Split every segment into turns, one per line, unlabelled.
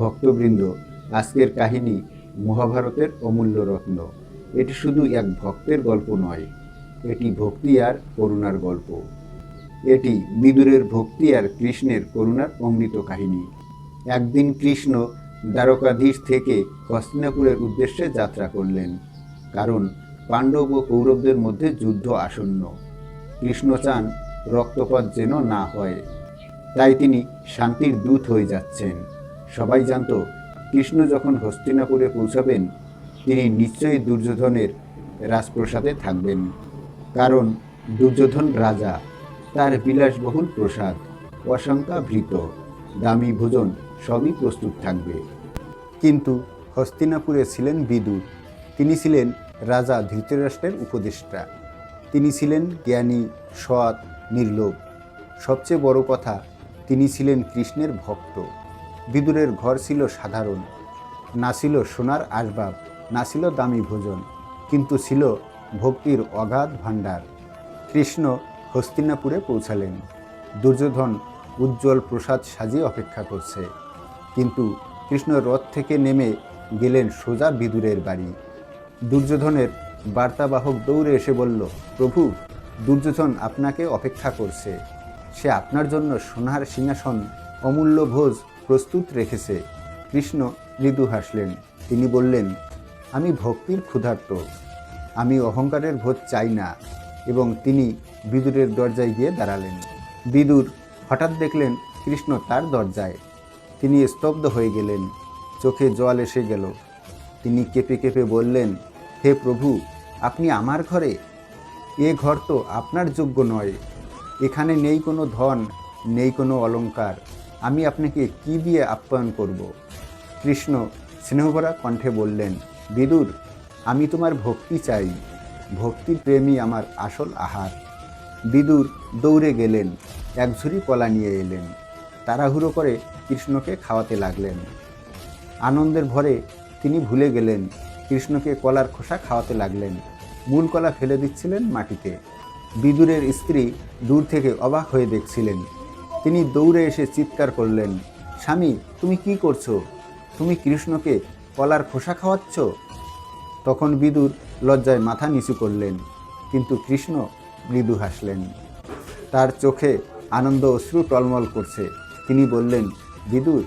ভক্তবৃন্দ, আজকের কাহিনী মহাভারতের অমূল্য রত্ন। এটি শুধু এক ভক্তের গল্প নয়, এটি ভক্তি আর করুণার গল্প। এটি বিদুরের ভক্তি আর কৃষ্ণের করুণার অমৃত কাহিনী। একদিন কৃষ্ণ দ্বারকাধীশ থেকে হস্তিনাপুরের উদ্দেশ্যে যাত্রা করলেন, কারণ পাণ্ডব ও কৌরবদের মধ্যে যুদ্ধ আসন্ন। কৃষ্ণ চান রক্তপাত যেন না হয়, তাই তিনি শান্তির দূত হয়ে যাচ্ছেন। সবাই জানতো, কৃষ্ণ যখন হস্তিনাপুরে পৌঁছাবেন, তিনি নিশ্চয়ই দুর্যোধনের রাজপ্রসাদে থাকবেন। কারণ দুর্যোধন রাজা, তার বিলাসবহুল প্রসাদ অশঙ্কা ভৃত, দামি ভোজন সবই প্রস্তুত থাকবে। কিন্তু হস্তিনাপুরে ছিলেন বিদুর তিনি ছিলেন রাজা ধৃতরাষ্ট্রের উপদেষ্টা। তিনি ছিলেন জ্ঞানী, সৎ, নির্লোভ। সবচেয়ে বড় কথা, তিনি ছিলেন কৃষ্ণের ভক্ত। বিদুরের ঘর ছিল সাধারণ। না ছিল সোনার আসবাব, না ছিল দামি ভোজন, কিন্তু ছিল ভক্তির অগাধ ভাণ্ডার। কৃষ্ণ হস্তিনাপুরে পৌঁছালেন। দুর্যোধন উজ্জ্বল প্রসাদ সাজিয়ে অপেক্ষা করছে। কিন্তু কৃষ্ণ রথ থেকে নেমে গেলেন সোজা বিদুরের বাড়ি। দুর্যোধনের বার্তাবাহক দৌড়ে এসে বলল, প্রভু, দুর্যোধন আপনাকে অপেক্ষা করছে। সে আপনার জন্য সোনার সিংহাসন, অমূল্য ভোজ প্রস্তুত রেখেছে। কৃষ্ণ মৃদু হাসলেন। তিনি বললেন, আমি ভক্তির ক্ষুধার্ত। আমি অহংকারের ভোজ চাই না। এবং তিনি বিদুরের দরজায় গিয়ে দাঁড়ালেন। বিদুর হঠাৎ দেখলেন কৃষ্ণ তার দরজায়। তিনি স্তব্ধ হয়ে গেলেন। চোখে জল এসে গেল। তিনি কেঁপে কেঁপে বললেন, হে প্রভু, আপনি আমার ঘরে? এ ঘর তো আপনার যোগ্য নয়। এখানে নেই কোনো ধন, নেই কোনো অলংকার। আমি আপনাকে কি দিয়ে আপ্যায়ন করব? কৃষ্ণ স্নেহভরা কণ্ঠে বললেন, বিদুর, আমি তোমার ভক্তি চাই। ভক্তি প্রেমী আমার আসল আহার। বিদুর দৌড়ে গেলেন, এক ঝুড়ি কলা নিয়ে এলেন। তাড়াহুড়ো করে কৃষ্ণকে খাওয়াতে লাগলেন। আনন্দের ভরে তিনি ভুলে গেলেন, কৃষ্ণকে কলার খোসা খাওয়াতে লাগলেন। মূল কলা ফেলে দিচ্ছিলেন মাটিতে। বিদুরের স্ত্রী দূর থেকে অবাক হয়ে দেখছিলেন তিনি দৌড়ে এসে চিৎকার করলেন, স্বামী, তুমি কি করছ? তুমি কৃষ্ণকে কলার খোসা খাওয়াচ্ছ? তখন বিদুর লজ্জায় মাথা নিচু করলেন, কিন্তু কৃষ্ণ মৃদু হাসলেন। তার চোখে আনন্দ অশ্রু টলমল করছে। তিনি বললেন, বিদুর,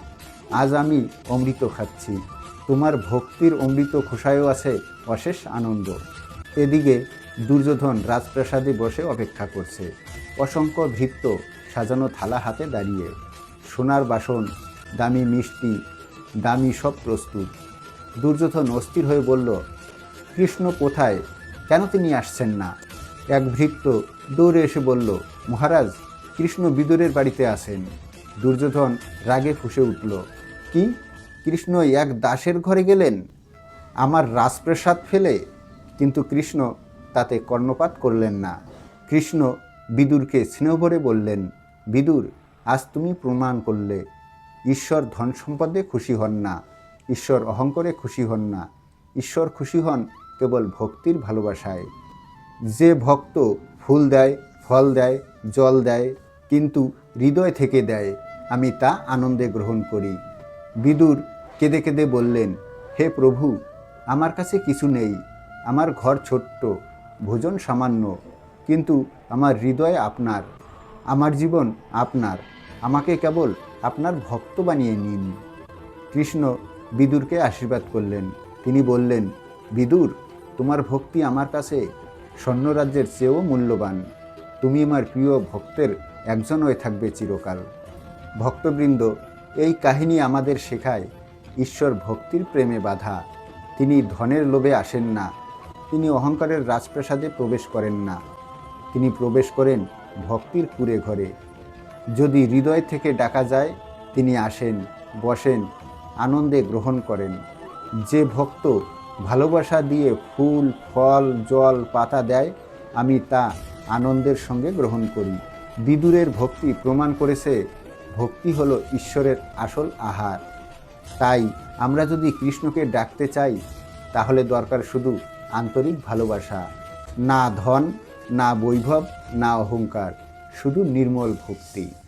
আজ আমি অমৃত খাচ্ছি। তোমার ভক্তির অমৃত খোসায়ও আছে অশেষ আনন্দ। এদিকে দুর্যোধন রাজপ্রাসাদে বসে অপেক্ষা করছে। অসংখ্য ভৃত্য সাজানো থালা হাতে দাঁড়িয়ে, সোনার বাসন, দামি মিষ্টি, দামি সব প্রস্তুত। দুর্যোধন অস্থির হয়ে বলল, কৃষ্ণ কোথায়? কেন তিনি আসছেন না? এক ভৃত্য দৌড়ে এসে বলল, মহারাজ, কৃষ্ণ বিদুরের বাড়িতে আসেন দুর্যোধন রাগে ফুসে উঠল, কি? কৃষ্ণ এক দাসের ঘরে গেলেন? আমার রাজপ্রাসাদ ফেলে? কিন্তু কৃষ্ণ তাতে কর্ণপাত করলেন না। কৃষ্ণ বিদুরকে স্নেহভরে বললেন বিদুর, আজ তুমি প্রমাণ করলে। ঈশ্বর ধন সম্পদে খুশি হন না, ঈশ্বর অহংকারে খুশি হন না। ঈশ্বর খুশি হন কেবল ভক্তির ভালোবাসায়। যে ভক্ত ফুল দেয়, ফল দেয়, জল দেয়, কিন্তু হৃদয় থেকে দেয়, আমি তা আনন্দে গ্রহণ করি। বিদুর কেঁদে কেঁদে বললেন, হে প্রভু, আমার কাছে কিছু নেই, আমার ঘর ছোট্ট, ভোজন সামান্য, কিন্তু আমার হৃদয় আপনার। আমার জীবন আপনার। আমাকে কেবল আপনার ভক্ত বানিয়ে নিন। কৃষ্ণ বিদুরকে আশীর্বাদ করলেন। তিনি বললেন, বিদুর, তোমার ভক্তি আমার কাছে স্বর্ণরাজ্যের চেয়েও মূল্যবান। তুমি আমার প্রিয় ভক্তের একজন হয়ে থাকবে চিরকাল। ভক্তবৃন্দ, এই কাহিনী আমাদের শেখায়। ঈশ্বর ভক্তির প্রেমে বাধা। তিনি ধনের লোভে আসেন না। তিনি অহংকারের রাজপ্রাসাদে প্রবেশ করেন না। তিনি প্রবেশ করেন ভক্তির কুড়ে ঘরে। যদি হৃদয় থেকে ডাকা যায়, তিনি আসেন, বসেন, আনন্দে গ্রহণ করেন। যে ভক্ত ভালোবাসা দিয়ে ফুল, ফল, জল, পাতা দেয়, আমি তা আনন্দের সঙ্গে গ্রহণ করি। বিদুরের ভক্তি প্রমাণ করেছে, ভক্তি হলো ঈশ্বরের আসল আহার। তাই আমরা যদি কৃষ্ণকে ডাকতে চাই, তাহলে দরকার শুধু আন্তরিক ভালোবাসা। না ধন না বৈভব না অহংকার শুধু নির্মল ভক্তি।